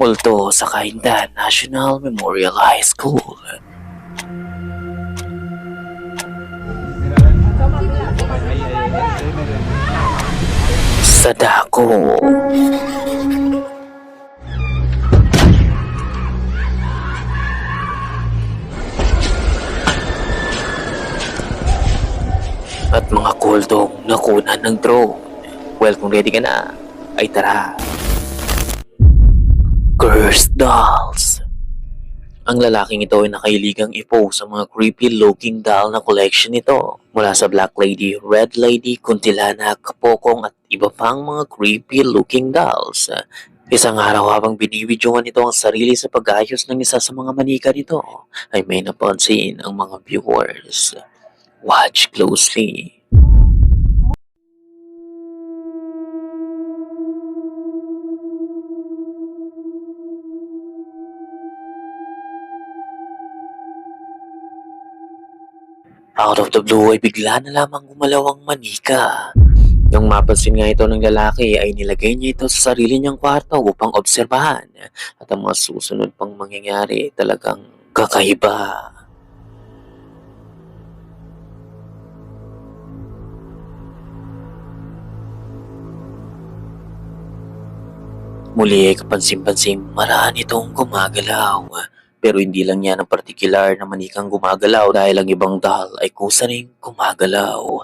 Multo sa Kaindan National Memorial High School. Sa dako. At mga kuldong nakunan ng drone. Well, kung ready ka na, ay tara. Cursed Dolls. Ang lalaking ito ay nakailigang ipost sa mga creepy-looking doll na collection nito. Mula sa Black Lady, Red Lady, Kuntilana, Kapokong at iba pang mga creepy-looking dolls. Isang araw habang binibidyohan nito ang sarili sa pag-ayos ng isa sa mga manika nito, ay may napansin ang mga viewers. Watch closely. Out of the blue ay bigla na lamang gumalaw ang manika. Nung mapansin nga ito ng lalaki ay nilagay niya ito sa sarili niyang kwarto upang obserbahan. At ang mga susunod pang mangyayari talagang kakaiba. Muli ay kapansin-pansing maraan itong gumagalaw. Pero hindi lang yan ang partikular na manikang gumagalaw dahil ang ibang doll ay kusa ring gumagalaw.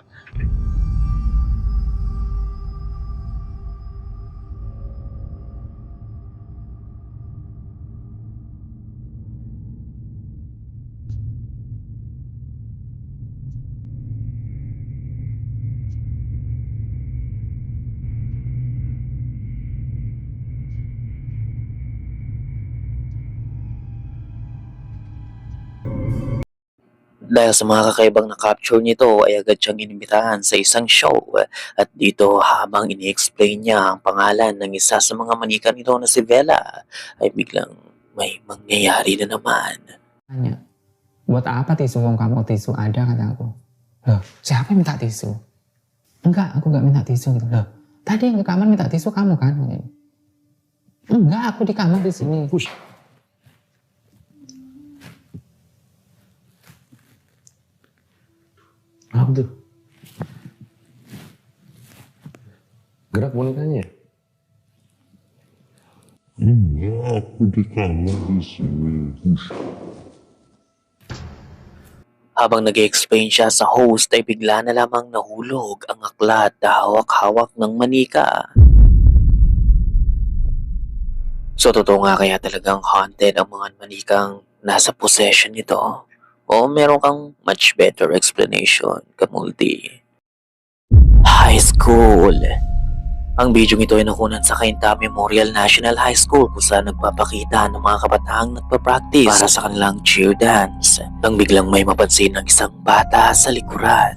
Dahil sa mga kakaibang na-capture nito ay agad siyang inimbitahan sa isang show at dito habang ini-explain niya ang pangalan ng isa sa mga manika nito na si Vela ay biglang may mangyayari na naman. Tanya, buat apa tisu kalau kamu tisu ada kata aku. Loh, siapa yang minta tisu? Enggak, aku enggak minta tisu gitu. Loh, tadi yang ke kamar minta tisu kamu kan? Enggak, aku di kamar di sini. Apa tuh? Gerak bonekanya. Iya, aku di kamar di sini. Habang nag explain siya sa host ay bigla na lamang nahulog ang aklat na hawak-hawak ng manika. So totoo nga kaya talagang haunted ang mga manikang nasa possession nito? O meron kang much better explanation, Kamulti? High School Ang video ito ay nakunan sa Kainta Memorial National High School kung saan nagpapakita ng mga kabataang nagpa-practice para sa kanilang cheer dance nang biglang may mapansin ng isang bata sa likuran.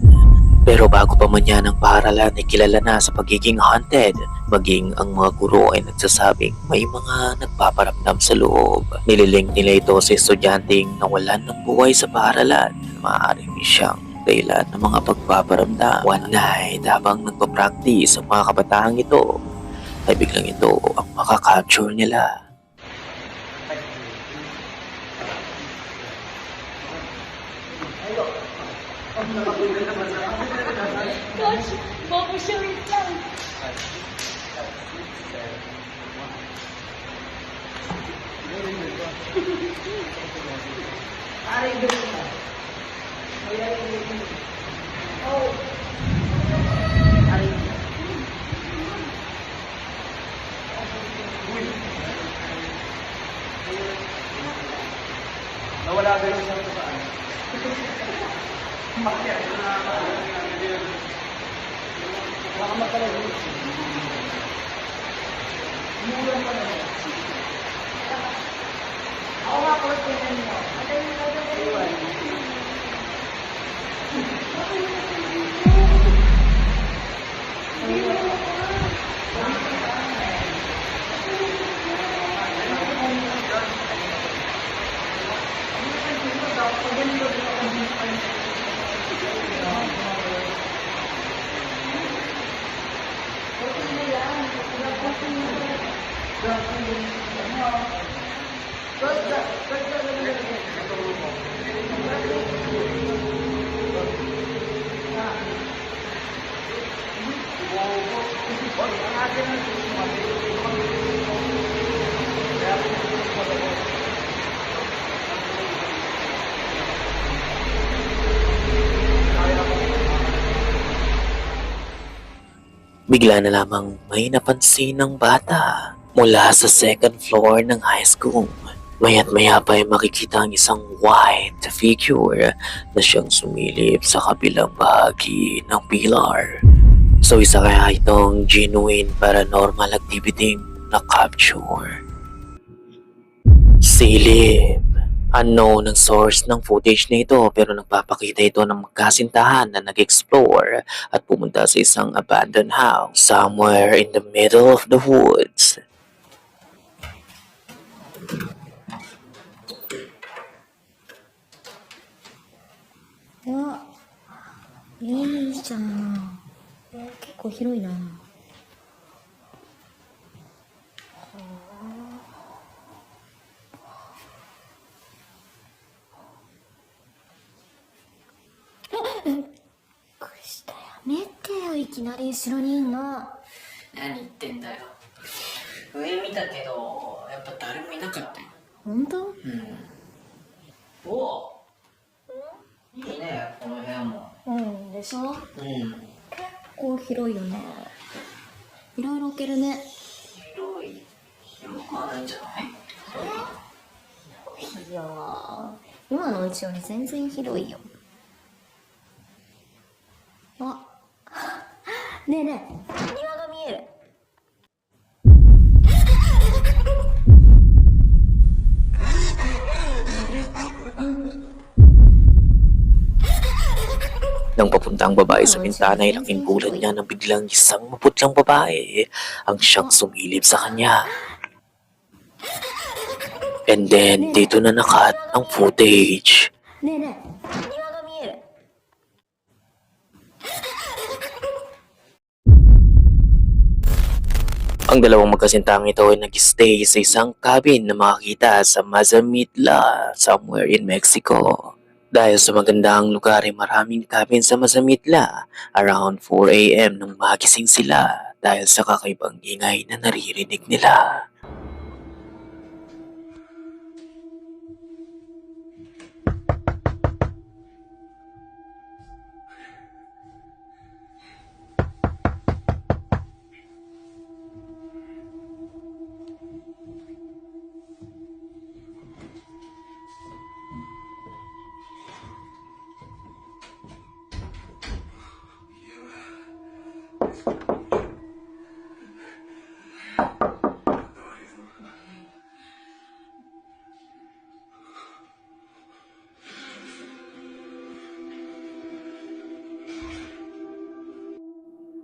Pero bago pa man yan ang paaralan ay kilala na sa pagiging haunted, maging ang mga guro ay nagsasabing may mga nagpaparamdam sa loob. Nililink nila ito sa estudyanteng nawalan ng buhay sa paaralan. Maaaring siyang dahilan ng mga pagpaparamdam. One night, habang nagpa-practice ang mga kabataang ito, ay biglang ito ang makakapture nila. Para ibigay ka. Kaya ibigay Oh. Nawala ba yung. Bigla na lamang may napansin ng bata mula sa second floor ng high school. Maya't maya pa ay makikita ang isang white figure na siyang sumilip sa kabilang bahagi ng pillar. So isa kaya itong genuine paranormal activity na capture. Silip. Unknown ang source ng footage na ito pero nagpapakita ito ng magkasintahan na nag-explore at pumunta sa isang abandoned house somewhere in the middle of the woods. わいいじゃん結 構広いな。くしたやめてよいきなり後ろにいんの。何言ってんだよ。上見たけどやっぱ誰もいなかったよ。本当？おおいいねこの部屋も。うん。でしょ？うん。結構広いよね。いろいろ置けるね。広い広くはないんじゃない。いやー今のうちより全然広いよ。あねえねえ Napunta ang babae sa bintana ay nakimulan niya nang biglang isang maputlang babae ang siyang sumilip sa kanya. And then, dito na nakat ang footage. Ang dalawang magkasintang ito ay nag-stay sa isang cabin na makakita sa Mazamitla, somewhere in Mexico. Dahil sa magandang lugar ay maraming cabin sa Mazamitla, around 4 a.m. nung magising sila dahil sa kakaibang ingay na naririnig nila.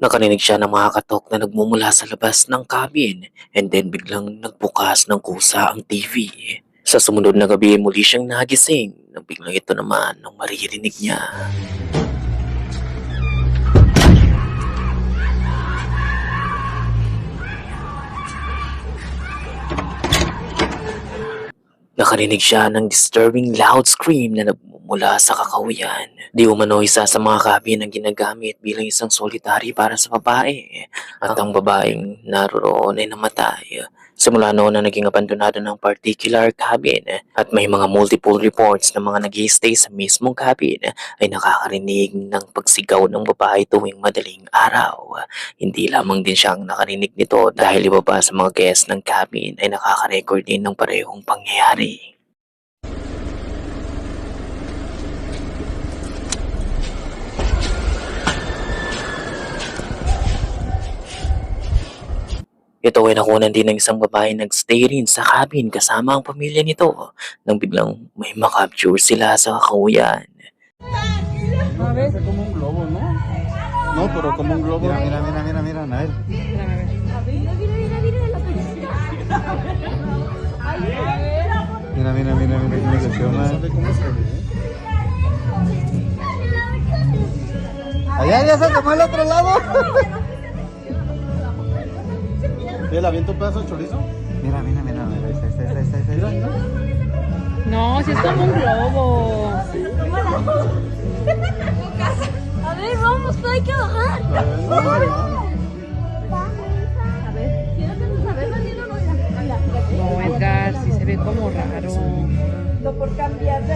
Nakarinig siya ng mga katok na nagmumula sa labas ng cabin and then biglang nagbukas ng kusa ang TV. Sa sumunod na gabi muli siyang nagising nang biglang ito naman ang maririnig niya. Nakarinig siya ng disturbing loud scream na nagmumula sa kakawian. Di umano isa sa mga cabin ang ginagamit bilang isang solitary para sa babae. At ang babaeng naroroon ay namatay. Simula noon na naging abandonado ng particular cabin at may mga multiple reports na mga nag stay sa mismong cabin ay nakakarinig ng pagsigaw ng babae tuwing madaling araw. Hindi lamang din siya ang nakarinig nito dahil iba pa sa mga guests ng cabin ay nakaka-record din ng parehong pangyayari. Ito ay nakunan din ng isang babae nagstay rin sa cabin kasama ang pamilya nito nang biglang may makapture sila sa kakauyan. como un globo, ¿no? No, pero como un globo. Mira, mira, mira, mira, mira, a ver. Mira, mira, mira, mira, cómo se llama. Allá ya se tomó al otro lado. ¿Le aviento un pedazo de chorizo? Mira, mira, mira, mira, ahí está. No, si es como un globo. A ver, vamos, hay que bajar. Edgar, sí se ve como raro.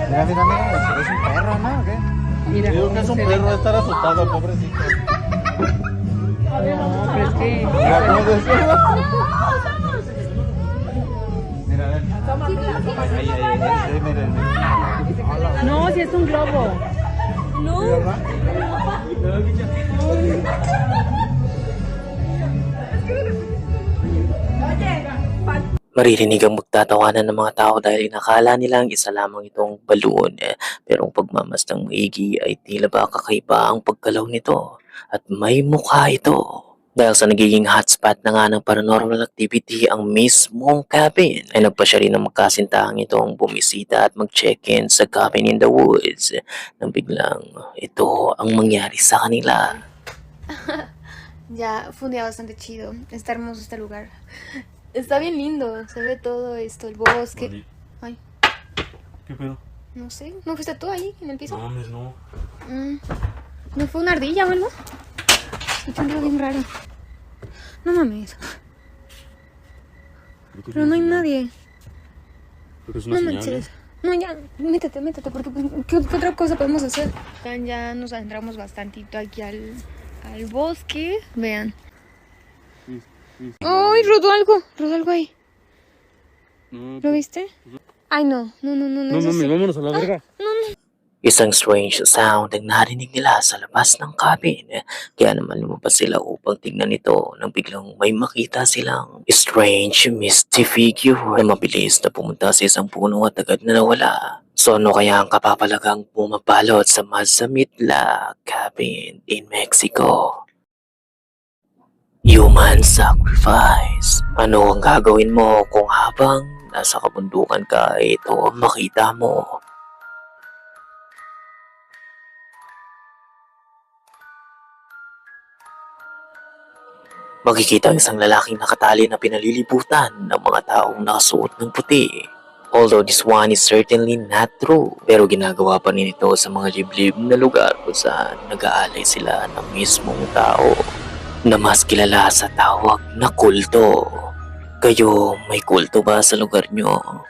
Mira, mira, mira, es un perro, ¿no? ¿O qué? Mira, Digo que es un perro, estar asustado, pobrecito. No, pero es que. Mira cómo Mira, a ver. Ahí, ahí, ahí, ahí, miren. No, si es un globo. Maririnig ang magtatawanan ng mga tao dahil inakala nilang isa lamang itong balloon. Eh, Pero ang pagmamastang maigi ay tila ba kakaiba ang pagkalaw nito at may mukha ito. Dahil sa nagiging hotspot na nga ng paranormal activity ang mismong cabin, ay nagpa siya rin ng magkasintahang itong bumisita at mag-check-in sa cabin in the woods nang biglang ito ang mangyari sa kanila. Ya fue bastante chido. Está hermoso este lugar. Está bien lindo. Se ve todo esto, el bosque. Ay, ¿Qué pedo? no sé. ¿No fuiste tú ahí en el piso? No, mames, no. Mm. ¿No fue una ardilla o algo? Escuché un ruido bien raro. No mames. Pero no hay nadie. Pero es No manches. No, ya, métete, métete, porque pues, ¿qué, qué otra cosa podemos hacer? Ya nos adentramos bastantito aquí al, al bosque. Vean. ¡Ay, rodó algo! Rodó algo ahí. ¿Lo viste? Ay, no, no, no, no, no. No sí. mames, vámonos a la verga. Isang strange sound ang narinig nila sa labas ng cabin. Kaya naman lumabas sila upang tingnan ito nang biglang may makita silang strange misty figure na mabilis na pumunta sa isang puno at agad na nawala. So ano kaya ang kapapalagang pumabalot sa Mazamitla cabin in Mexico? Human sacrifice. Ano ang gagawin mo kung habang nasa kabundukan ka ito ang makita mo? makikita ang isang lalaking nakatali na pinalilibutan ng mga taong nakasuot ng puti. Although this one is certainly not true, pero ginagawa pa rin ito sa mga liblib na lugar kung saan nag-aalay sila ng mismong tao na mas kilala sa tawag na kulto. Kayo, may kulto ba sa lugar nyo?